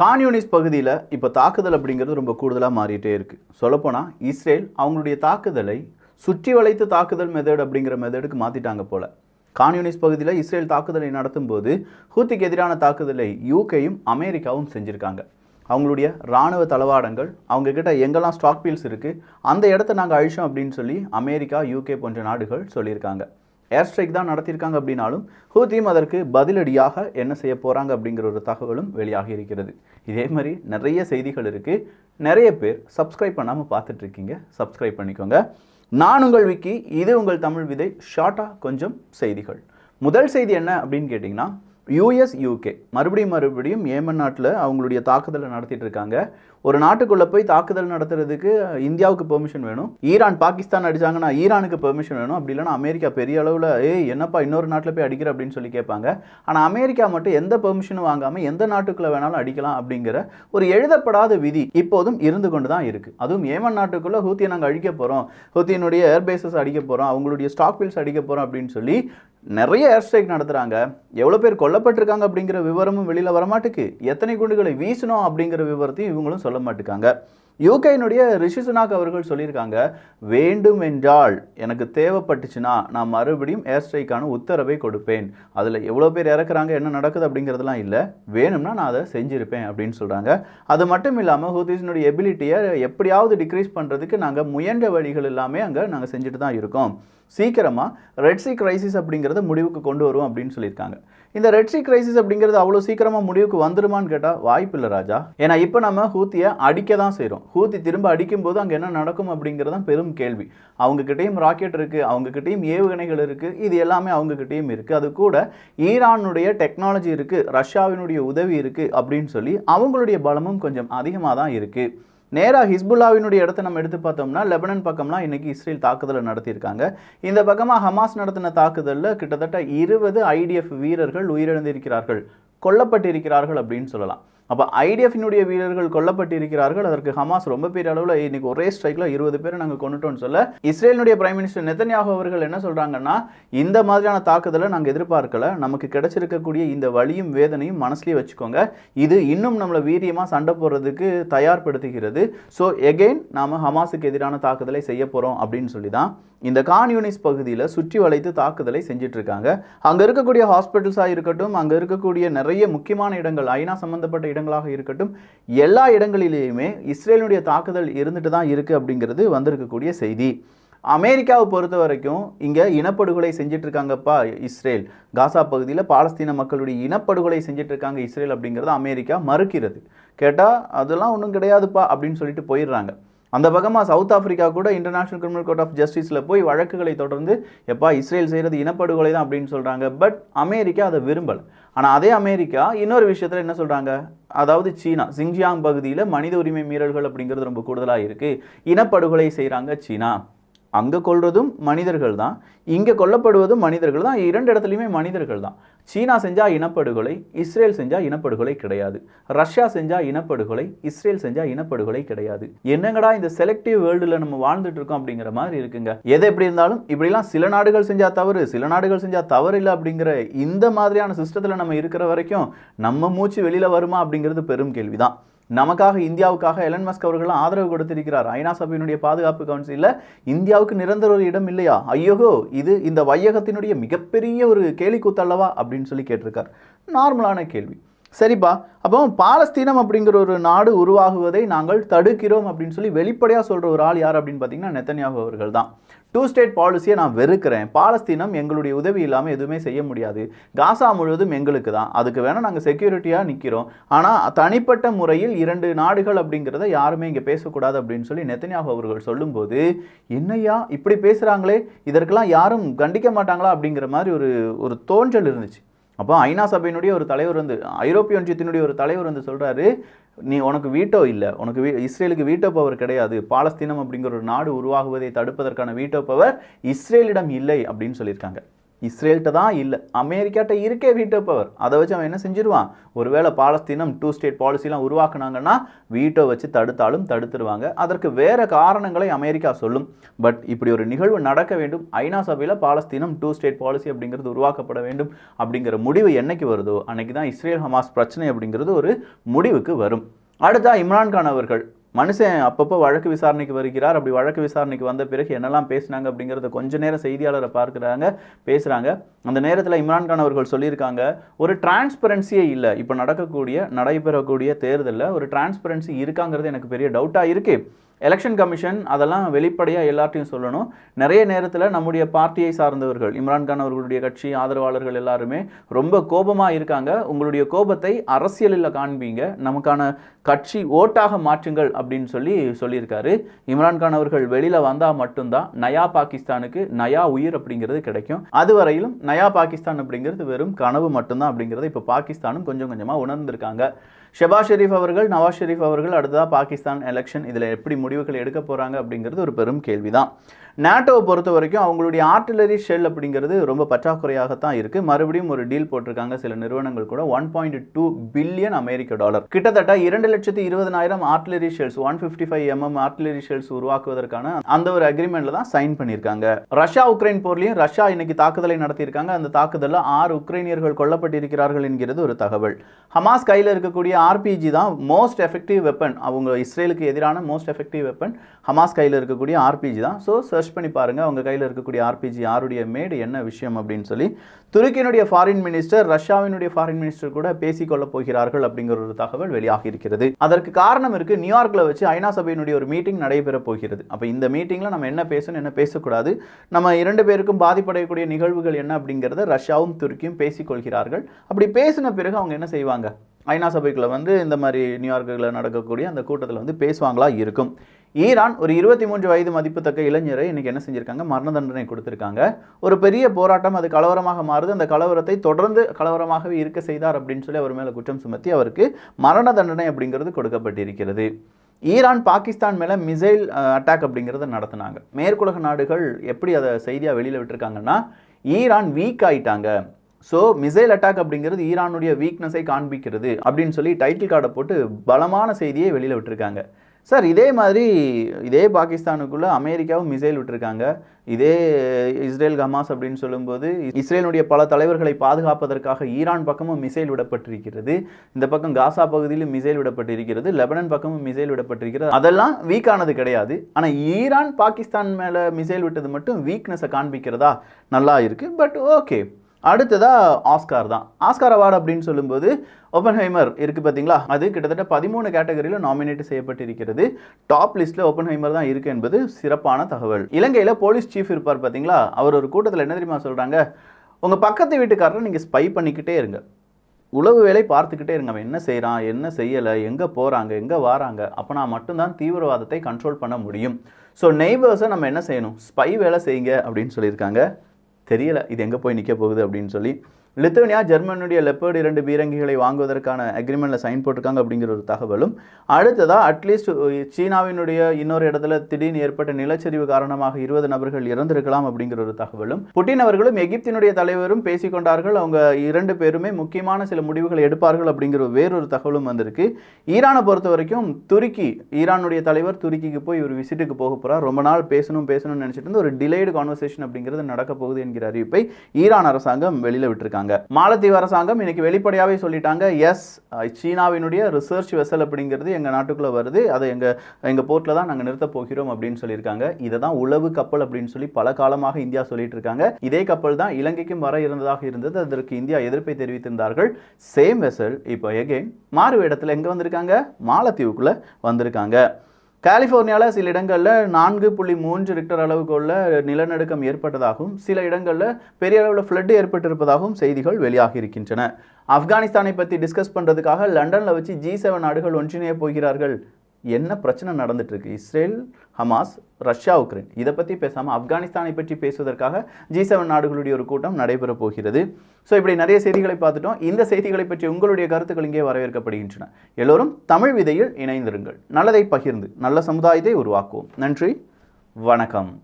Khan Younis பகுதியில் இப்போ தாக்குதல் அப்படிங்கிறது ரொம்ப கூடுதலாக மாறிட்டே இருக்குது சொல்லப்போனால் இஸ்ரேல் அவங்களுடைய தாக்குதலை சுற்றி வளைத்து தாக்குதல் மெதட் அப்படிங்கிற மெதடுக்கு மாற்றிட்டாங்க போல. கான்யூனிஸ் பகுதியில் இஸ்ரேல் தாக்குதலை நடத்தும் போது ஹூத்திக்கு எதிரான தாக்குதலை யூகேயும் அமெரிக்காவும் செஞ்சுருக்காங்க. அவங்களுடைய இராணுவ தளவாடங்கள் அவங்கக்கிட்ட எங்கெல்லாம் ஸ்டாக் பீல்ஸ் இருக்குது அந்த இடத்த நாங்கள் அழிச்சோம் அப்படின்னு சொல்லி அமெரிக்கா யூகே போன்ற நாடுகள் சொல்லியிருக்காங்க. ஏர் ஸ்ட்ரைக் தான் நடத்தியிருக்காங்க அப்படின்னாலும் ஹூத்தியும் அதற்கு பதிலடியாக என்ன செய்ய போகிறாங்க அப்படிங்கிற ஒரு தகவலும் வெளியாகி இருக்கிறது. இதே மாதிரி நிறைய செய்திகள் இருக்குது நிறைய பேர் சப்ஸ்கிரைப் பண்ணாமல் பார்த்துட்ருக்கீங்க சப்ஸ்கிரைப் பண்ணிக்கோங்க. நான் உங்கள் விக்கி இது உங்கள் தமிழ் விதை ஷார்ட்டாக கொஞ்சம் செய்திகள். முதல் செய்தி என்ன அப்படின்னு கேட்டிங்கன்னா யூஎஸ் யூகே மறுபடியும் மறுபடியும் ஏமன் நாட்டில் அவங்களுடைய தாக்குதலை நடத்திட்டு இருக்காங்க. ஒரு நாட்டுக்குள்ளே போய் தாக்குதல் நடத்துறதுக்கு இந்தியாவுக்கு பெர்மிஷன் வேணும். ஈரான் பாகிஸ்தான் அடிச்சாங்கன்னா ஈரானுக்கு பெர்மிஷன் வேணும். அப்படி இல்லைன்னா அமெரிக்கா பெரிய அளவில் ஏய் என்னப்பா இன்னொரு நாட்டில் போய் அடிக்கிற? அப்படின்னு சொல்லி கேட்பாங்க. ஆனால் அமெரிக்கா மட்டும் எந்த பெர்மிஷனும் வாங்காமல் எந்த நாட்டுக்குள்ளே வேணாலும் அடிக்கலாம் அப்படிங்கிற ஒரு எழுதப்படாத விதி இப்போதும் இருந்து கொண்டு தான் இருக்குது அதுவும் ஏமன் நாட்டுக்குள்ளே ஹூத்தியை நாங்கள் அழிக்க போகிறோம் ஹூத்தியினுடைய ஏர்பேசஸ் அடிக்க போகிறோம் அவங்களுடைய ஸ்டாக் பில்ஸ் அடிக்க போகிறோம் அப்படின்னு சொல்லி நிறைய ஏர் ஸ்ட்ரைக் நடத்துகிறாங்க எவ்வளோ பேர் கொல்லப்பட்டிருக்காங்க அப்படிங்கிற விவரமும் வெளியில் வரமாட்டுக்கு. எத்தனை குண்டுகளை வீசணும் அப்படிங்கிற விவரத்தையும் இவங்களும் சொல்ல மாட்டுக்காங்க. யூகேனுடைய ரிஷி சுனாக் அவர்கள் சொல்லியிருக்காங்க வேண்டும் என்றால் எனக்கு தேவைப்பட்டுச்சுன்னா நான் மறுபடியும் ஏர் ஸ்ட்ரைக்கான உத்தரவை கொடுப்பேன். அதில் எவ்வளோ பேர் இறக்குறாங்க என்ன நடக்குது அப்படிங்கிறதுலாம் இல்லை. வேணும்னா நான் அதை செஞ்சுருப்பேன் அப்படின்னு சொல்கிறாங்க அது மட்டும் இல்லாமல் ஹூதிஸினுடைய எபிலிட்டியை எப்படியாவது டிக்ரீஸ் பண்ணுறதுக்கு நாங்கள் முயன்ற வழிகள் எல்லாமே அங்கே நாங்கள் செஞ்சுட்டு தான் இருக்கோம். சீக்கிரமாக ரெட் சி கிரைசிஸ் அப்படிங்கிறத முடிவுக்கு கொண்டு வரும் அப்படின்னு சொல்லியிருக்காங்க. இந்த ரெட் சி கிரைசிஸ் அப்படிங்கிறது அவ்வளோ சீக்கிரமாக முடிவுக்கு வந்துருமான்னு கேட்டால் வாய்ப்பு இல்லை ராஜா. ஏன்னா இப்போ நம்ம ஹூத்தியை அடிக்க தான் செய்கிறோம் ஹூத்தி திரும்ப அடிக்கும்போது அங்கே என்ன நடக்கும் அப்படிங்கிறது தான் பெரும் கேள்வி. அவங்கக்கிட்டேயும் ராக்கெட் இருக்குது அவங்கக்கிட்டேயும் ஏவுகணைகள் இருக்குது இது எல்லாமே அவங்கக்கிட்டேயும் இருக்குது அது கூட ஈரானுடைய டெக்னாலஜி இருக்குது ரஷ்யாவினுடைய உதவி இருக்குது அப்படின்னு சொல்லி அவங்களுடைய பலமும் கொஞ்சம் அதிகமாக தான் இருக்குது நேராக ஹிஸ்புல்லாவினுடைய இடத்த நம்ம எடுத்து பார்த்தோம்னா லெபனன் பக்கம்லாம் இன்னைக்கு இஸ்ரேல் தாக்குதலை நடத்தியிருக்காங்க. இந்த பக்கமாக ஹமாஸ் நடத்தின தாக்குதலில் கிட்டத்தட்ட இருபது ஐடிஎஃப் வீரர்கள் உயிரிழந்திருக்கிறார்கள் கொல்லப்பட்டிருக்கிறார்கள் அப்படின்னு சொல்லலாம். அப்போ ஐடிஎஃபினுடைய வீரர்கள் கொல்லப்பட்டிருக்கிறார்கள். அதற்கு ஹமாஸ் ரொம்ப பெரிய அளவில் இன்னைக்கு ஒரே ஸ்ட்ரைக்கில் இருபது பேரை நாங்கள் கொண்டுட்டோம்னு சொல்ல இஸ்ரேலினுடைய பிரைம் மினிஸ்டர் நெத்தன்யாகு அவர்கள் என்ன சொல்கிறாங்கன்னா இந்த மாதிரியான தாக்குதலை நாங்கள் எதிர்பார்க்கல. நமக்கு கிடைச்சிருக்கக்கூடிய இந்த வலியும் வேதனையும் மனசுலேயே வச்சுக்கோங்க. இது இன்னும் நம்மளை வீரியமாக சண்டை போடுறதுக்கு தயார்படுத்துகிறது. ஸோ எகெயின் நாம் ஹமாஸுக்கு எதிரான தாக்குதலை செய்ய போகிறோம் அப்படின்னு சொல்லி தான் இந்த கான்யூனிஸ் பகுதியில் சுற்றி வளைத்து தாக்குதலை செஞ்சிட்ருக்காங்க. அங்கே இருக்கக்கூடிய ஹாஸ்பிட்டல்ஸாக இருக்கட்டும் அங்கே இருக்கக்கூடிய நிறைய முக்கியமான இடங்கள் ஐநா சம்மந்தப்பட்ட இடங்களாக இருக்கட்டும் எல்லா இடங்களிலேயுமே இஸ்ரேலினுடைய தாக்குதல் இருந்துட்டு தான் இருக்குது அப்படிங்கிறது வந்திருக்கக்கூடிய செய்தி. அமெரிக்காவை பொறுத்த வரைக்கும் இங்கே இனப்படுகொலை செஞ்சுட்டு இருக்காங்கப்பா இஸ்ரேல். காசா பகுதியில் பாலஸ்தீன மக்களுடைய இனப்படுகொலை செஞ்சுட்டு இருக்காங்க இஸ்ரேல் அப்படிங்கிறத அமெரிக்கா மறுக்கிறது. கேட்டால் அதெல்லாம் ஒன்றும் கிடையாதுப்பா அப்படின்னு சொல்லிட்டு போயிடுறாங்க. அந்த பக்கமாக சவுத் ஆஃப்ரிக்கா கூட இன்டர்நேஷனல் கிரிமினல் கோர்ட் ஆஃப் ஜஸ்டிஸில் போய் வழக்குகளை தொடர்ந்து எப்பா இஸ்ரேல் செய்கிறது இனப்படுகொலை தான் அப்படின்னு சொல்கிறாங்க பட் அமெரிக்கா அதை விரும்பலை. ஆனால் அதே அமெரிக்கா இன்னொரு விஷயத்தில் என்ன சொல்கிறாங்க அதாவது சீனா சிங்ஜியாங் பகுதியில் மனித உரிமை மீறல்கள் அப்படிங்கிறது ரொம்ப கூடுதலாக இருக்குது இனப்படுகொலை செய்கிறாங்க சீனா. அங்கே கொள்வதும் மனிதர்கள் தான் இங்கே கொல்லப்படுவதும் மனிதர்கள் தான் இரண்டு இடத்துலையுமே மனிதர்கள் தான். சீனா செஞ்சால் இனப்படுகொலை இஸ்ரேல் செஞ்சால் இனப்படுகொலை கிடையாது. ரஷ்யா செஞ்சால் இனப்படுகொலை இஸ்ரேல் செஞ்சால் இனப்படுகொலை கிடையாது. என்னங்கடா இந்த செலக்டிவ் வேர்ல்டில் நம்ம வாழ்ந்துட்டு இருக்கோம் அப்படிங்கிற மாதிரி இருக்குங்க. எது எப்படி இருந்தாலும் இப்படிலாம் சில நாடுகள் செஞ்சால் தவறு சில நாடுகள் செஞ்சால் தவறு இல்லை அப்படிங்கிற இந்த மாதிரியான சிஸ்டத்தில் நம்ம இருக்கிற வரைக்கும் நம்ம மூச்சு வெளியில் வருமா அப்படிங்கிறது பெரும் கேள்விதான். நமக்காக இந்தியாவுக்காக எலன் மஸ்க் அவர்கள் ஆதரவு கொடுத்திருக்கிறார். ஐநா சபையினுடைய பாதுகாப்பு கவுன்சிலில் இந்தியாவுக்கு நிரந்தர ஒரு இடம் இல்லையா? ஐயோகோ இது இந்த வையகத்தினுடைய மிகப்பெரிய ஒரு கேலி கூத்தல்லவா அப்படின்னு சொல்லி கேட்டிருக்கார். நார்மலான கேள்வி. சரிப்பா அப்போ பாலஸ்தீனம் அப்படிங்கிற ஒரு நாடு உருவாகுவதை நாங்கள் தடுக்கிறோம் அப்படின்னு சொல்லி வெளிப்படையாக சொல்கிற ஒரு ஆள் யார் அப்படின்னு பார்த்தீங்கன்னா நெத்தன்யாகு அவர்கள் தான் டூ ஸ்டேட் பாலிசியை நான் வெறுக்கிறேன். பாலஸ்தீனம் எங்களுடைய உதவி இல்லாமல் எதுவுமே செய்ய முடியாது. காசா முழுவதும் எங்களுக்கு தான். அதுக்கு வேணால் நாங்கள் செக்யூரிட்டியாக நிற்கிறோம் ஆனால் தனிப்பட்ட முறையில் இரண்டு நாடுகள் அப்படிங்கிறத யாருமே இங்கே பேசக்கூடாது அப்படின்னு சொல்லி நெத்தனியாகு அவர்கள் சொல்லும்போது என்னையா இப்படி பேசுகிறாங்களே இதற்கெல்லாம் யாரும் கண்டிக்க மாட்டாங்களா? அப்படிங்கிற மாதிரி ஒரு ஒரு தோன்றல் இருந்துச்சு. அப்போ ஐநா சபையினுடைய ஒரு தலைவர் வந்து ஐரோப்பிய ஒன்றியத்தினுடைய ஒரு தலைவர் வந்து சொல்கிறாரு நீ உனக்கு வீட்டோ இல்லை. உனக்கு வீ இஸ்ரேலுக்கு வீட்டோ பவர் கிடையாது. பாலஸ்தீனம் அப்படிங்கிற ஒரு நாடு உருவாகுவதை தடுப்பதற்கான வீட்டோ பவர் இஸ்ரேலிடம் இல்லை அப்படின்னு சொல்லியிருக்காங்க. இஸ்ரேல்கிட்ட தான் இல்லை. அமெரிக்காட்ட இருக்கே வீட்டோ பவர் அதை வச்சு அவன் என்ன செஞ்சிருவான்? ஒருவேளை பாலஸ்தீனம் டூ ஸ்டேட் பாலிசிலாம் உருவாக்குனாங்கன்னா வீட்டோ வச்சு தடுத்தாலும் தடுத்துருவாங்க. அதற்கு வேறு காரணங்களை அமெரிக்கா சொல்லும். பட் இப்படி ஒரு நிகழ்வு நடக்க வேண்டும். ஐநா சபையில் பாலஸ்தீனம் டூ ஸ்டேட் பாலிசி அப்படிங்கிறது உருவாக்கப்பட வேண்டும் அப்படிங்கிற முடிவு என்னைக்கு வருதோ அன்னைக்கு தான் இஸ்ரேல் ஹமாஸ் பிரச்சனை அப்படிங்கிறது ஒரு முடிவுக்கு வரும். அடுத்தா இம்ரான்கான் அவர்கள். மனுஷன் அப்பப்போ வழக்கு விசாரணைக்கு வருகிறார். அப்படி வழக்கு விசாரணைக்கு வந்த பிறகு என்னெல்லாம் பேசினாங்க அப்படிங்கிறத கொஞ்ச நேரம் செய்தியாளரை பார்க்குறாங்க பேசுகிறாங்க அந்த நேரத்தில் இம்ரான்கான் அவர்கள் சொல்லியிருக்காங்க ஒரு டிரான்ஸ்பரன்சியே இல்லை. இப்போ நடக்கக்கூடிய நடைபெறக்கூடிய தேர்தலில் ஒரு டிரான்ஸ்பரன்சி இருக்காங்கிறது எனக்கு பெரிய டவுட்டாக இருக்குது எலெக்ஷன் கமிஷன் அதெல்லாம் வெளிப்படையாக எல்லார்ட்டையும் சொல்லணும். நிறைய நேரத்தில் நம்முடைய பார்ட்டியை சார்ந்தவர்கள் இம்ரான்கான் அவர்களுடைய கட்சி ஆதரவாளர்கள் எல்லாருமே ரொம்ப கோபமாக இருக்காங்க. உங்களுடைய கோபத்தை அரசியலில் காண்பீங்க. நமக்கான கட்சி ஓட்டாக மாற்றுங்கள் அப்படின்னு சொல்லி சொல்லியிருக்காரு. இம்ரான்கான் அவர்கள் வெளியில் வந்தால் மட்டும்தான் நயா பாகிஸ்தானுக்கு நயா உயிர் அப்படிங்கிறது கிடைக்கும். அதுவரையிலும் நயா பாகிஸ்தான் அப்படிங்கிறது வெறும் கனவு மட்டும்தான் அப்படிங்கிறத இப்போ பாகிஸ்தானும் கொஞ்சம் கொஞ்சமாக உணர்ந்திருக்காங்க. ஷெபாஸ் ஷெரீஃப் அவர்கள் நவாஸ் ஷெரீஃப் அவர்கள் அடுத்ததாக பாகிஸ்தான் எலெக்ஷன் இதில் எப்படி முடிவுகள் எடுக்க போகிறாங்க அப்படிங்கிறது ஒரு பெரும் கேள்வி தான் நேட்டோவை பொறுத்த வரைக்கும் அவங்களுடைய ஆர்டிலரி ஷெல் அப்படிங்கிறது ரொம்ப பற்றாக்குறையாகத்தான் இருக்குது மறுபடியும் ஒரு டீல் போட்டிருக்காங்க சில நிறுவனங்கள் கூட. ஒன் பாயிண்ட் டூ பில்லியன் அமெரிக்க டாலர். கிட்டத்தட்ட இரண்டு லட்சத்தி இருபதனாயிரம் artillery shells one fifty five mm artillery shells உருவாக்குவதற்கான அந்த ஒரு அக்ரிமெண்ட்ல தான் சைன் பண்ணியிருக்காங்க. ரஷ்யா உக்ரைன் போர்லையும் ரஷ்யா இன்னைக்கு தாக்குதலை நடத்தியிருக்காங்க. அந்த தாக்குதலில் ஆறு உக்ரைனியர்கள் கொல்லப்பட்டிருக்கிறார்கள் என்கிறது ஒரு தகவல். ஹமாஸ் கையில் இருக்கக்கூடிய ஆர்பிஜி தான் மோஸ்ட் எஃபெக்டிவ் வெப்பன் அவங்க இஸ்ரேலுக்கு எதிரான மோஸ்ட் எஃபெக்டிவ் வெப்பன் ஹமாஸ் கையில் இருக்கக்கூடிய ஆர்பிஜி தான். ஸோ சர்ச் பண்ணி பாருங்க அவங்க கையில் இருக்கக்கூடிய ஆர்பிஜி யாருடைய மேடு என்ன விஷயம் அப்படின்னு சொல்லி. துருக்கியினுடைய ஃபாரின் மினிஸ்டர் ரஷ்யாவினுடைய ஃபாரின் மினிஸ்டர் கூட பேசிக்கொள்ள போகிறார்கள் அப்படிங்கிற ஒரு தகவல் வெளியாகி இருக்கிறது. அதற்கு காரணம் இருக்கு நியூயார்க்ல வச்சு ஐநா சபையினுடைய ஒரு மீட்டிங் நடைபெற போகிறது. அப்போ இந்த மீட்டிங்ல நம்ம என்ன பேசணும் என்ன பேசக்கூடாது? நம்ம இரண்டு பேருக்கும் பாதிப்படையக்கூடிய நிகழ்வுகள் என்ன அப்படிங்கிறத ரஷ்யாவும் துருக்கியும் பேசிக்கொள்கிறார்கள். அப்படி பேசின பிறகு அவங்க என்ன செய்வாங்க? ஐநா சபைக்குள்ள வந்து இந்த மாதிரி நியூயார்க்கில் நடக்கக்கூடிய அந்த கூட்டத்தில் வந்து பேசுவாங்களா இருக்கும். ஈரான் ஒரு இருபத்தி மூன்று வயது மதிப்புத்தக்க இளைஞரை இன்றைக்கி என்ன செஞ்சுருக்காங்க? மரண தண்டனை கொடுத்துருக்காங்க. ஒரு பெரிய போராட்டம் அது கலவரமாக மாறுது. அந்த கலவரத்தை தொடர்ந்து கலவரமாகவே இருக்க செய்தார் அப்படின்னு சொல்லி அவர் மேலே குற்றம் சுமத்தி அவருக்கு மரண தண்டனை அப்படிங்கிறது கொடுக்கப்பட்டிருக்கிறது. ஈரான் பாகிஸ்தான் மேலே மிசைல் அட்டாக் அப்படிங்கிறத நடத்தினாங்க. மேற்குலக நாடுகள் எப்படி அதை செய்தியாக வெளியில் விட்டுருக்காங்கன்னா ஈரான் வீக் ஆயிட்டாங்க. ஸோ மிசைல் அட்டாக் அப்படிங்கிறது ஈரானுடைய வீக்னஸை காண்பிக்கிறது அப்படின்னு சொல்லி டைட்டில் கார்டை போட்டு பலமான செய்தியை வெளியில் விட்டுருக்காங்க. சார் இதே மாதிரி இதே பாகிஸ்தானுக்குள்ளே அமெரிக்காவும் மிசைல் விட்டுருக்காங்க. இதே இஸ்ரேல் ஹமாஸ் அப்படின்னு சொல்லும்போது இஸ்ரேலுடைய பல தலைவர்களை பாதுகாப்பதற்காக ஈரான் பக்கமும் மிசைல் விடப்பட்டிருக்கிறது. இந்த பக்கம் காசா பகுதியிலும் மிசைல் விடப்பட்டிருக்கிறது. லெபனன் பக்கமும் மிசைல் விடப்பட்டிருக்கிறது. அதெல்லாம் வீக்கானது கிடையாது. ஆனால் ஈரான் பாகிஸ்தான் மேலே மிசைல் விட்டது மட்டும் வீக்னஸை காண்பிக்கிறதா? நல்லா இருக்குது பட் ஓகே அடுத்ததாக ஆஸ்கார் தான். ஆஸ்கார் அவார்டு அப்படின்னு சொல்லும்போது ஓப்பன்ஹைமர் இருக்குது பார்த்தீங்களா? அது கிட்டத்தட்ட பதிமூணு கேட்டகரியில் நாமினேட் செய்யப்பட்டிருக்கிறது. டாப் லிஸ்ட்டில் ஓப்பன்ஹைமர் தான் இருக்குது என்பது சிறப்பான தகவல். இலங்கையில் போலீஸ் சீஃப் இருப்பார் பார்த்தீங்களா? அவர் ஒரு கூட்டத்தில் என்ன தெரியுமா சொல்கிறாங்க உங்கள் பக்கத்து வீட்டுக்காரரை நீங்கள் ஸ்பை பண்ணிக்கிட்டே இருங்க. உளவு வேலை பார்த்துக்கிட்டே இருங்க. அவன் என்ன செய்கிறான் என்ன செய்யலை? எங்கே போகிறாங்க எங்கே வராங்க? அப்போ நான் மட்டும்தான் தீவிரவாதத்தை கண்ட்ரோல் பண்ண முடியும். ஸோ நெய்பர்ஸை நம்ம என்ன செய்யணும்? ஸ்பை வேலை செய்யுங்க அப்படின்னு சொல்லியிருக்காங்க. தெரியல இது எங்கே போய் நிற்க போகுது அப்படின்னு சொல்லி லித்துவனியா ஜெர்மனுடைய லெப்பர்டு இரண்டு பீரங்கிகளை வாங்குவதற்கான அக்ரிமெண்ட்டில் சைன் போட்டிருக்காங்க அப்படிங்கிற ஒரு தகவலும் அடுத்ததாக அட்லீஸ்ட் சீனாவினுடைய இன்னொரு இடத்துல திடீர்னு ஏற்பட்ட நிலச்சரிவு காரணமாக இருபது நபர்கள் இறந்திருக்கலாம் அப்படிங்கிற ஒரு தகவலும் புட்டின் அவர்களும் எகிப்தினுடைய தலைவரும் பேசிக்கொண்டார்கள். அவங்க இரண்டு பேருமே முக்கியமான சில முடிவுகளை எடுப்பார்கள் அப்படிங்கிற வேறொரு தகவலும் வந்திருக்கு. ஈரானை பொறுத்த வரைக்கும் துருக்கி ஈரானுடைய தலைவர் துருக்கிக்கு போய் ஒரு விசிட்டுக்கு போக போகிறார் ரொம்ப நாள் பேசணும் பேசணும்னு நினச்சிட்டு இருந்து ஒரு டிலேடு கான்வர்சேஷன் அப்படிங்கிறது நடக்க போகுது என்கிற அறிவிப்பை ஈரான் அரசாங்கம் வெளியில் விட்டிருக்காங்க. மாலத்தீவு அரசாங்கம் இன்னைக்கு வெளிப்படையாகவே சொல்லிட்டாங்க எஸ் சீனாவினுடைய ரிசர்ச் வெசல் அப்படிங்கிறது எங்கள் நாட்டுக்குள்ளே வருது. அதை எங்கள் எங்கள் போர்ட்டில் தான் நாங்கள் நிறுத்த போகிறோம் அப்படின்னு சொல்லியிருக்காங்க. இதை தான் உளவு கப்பல் அப்படின்னு சொல்லி பல காலமாக இந்தியா சொல்லிட்டு இருக்காங்க இதே கப்பல் தான் இலங்கைக்கும் வர இருந்ததாக இருந்தது. அதற்கு இந்தியா எதிர்ப்பை தெரிவித்திருந்தார்கள். சேம் வெசல் இப்போ எகெயின் மாறு இடத்துல எங்கே வந்திருக்காங்க? மாலத்தீவுக்குள்ளே வந்திருக்காங்க. கலிஃபோர்னியாவில் சில இடங்களில் நான்கு புள்ளி மூன்று ரிக்டர் அளவுக்குள்ள நிலநடுக்கம் ஏற்பட்டதாகவும் சில இடங்களில் பெரிய அளவில் ஃப்ளட் ஏற்பட்டிருப்பதாகவும் செய்திகள் வெளியாகி இருக்கின்றன. ஆப்கானிஸ்தானை பற்றி டிஸ்கஸ் பண்ணுறதுக்காக லண்டனில் வச்சு ஜி செவன் நாடுகள் ஒன்றிணைய போகிறார்கள். என்ன பிரச்சனை நடந்துட்டுருக்கு? Israel Hamas Russia Ukraine. இதை பற்றி பேசாமல் ஆப்கானிஸ்தானை பற்றி பேசுவதற்காக ஜி செவன் நாடுகளுடைய ஒரு கூட்டம் நடைபெற போகிறது. ஸோ இப்படி நிறைய செய்திகளை பார்த்துட்டோம். இந்த செய்திகளை பற்றி உங்களுடைய கருத்துக்கள் இங்கே வரவேற்கப்படுகின்றன. எல்லோரும் தமிழ் விதையில் இணைந்திருங்கள். நல்லதை பகிர்ந்து நல்ல சமுதாயத்தை உருவாக்குவோம். நன்றி. வணக்கம்.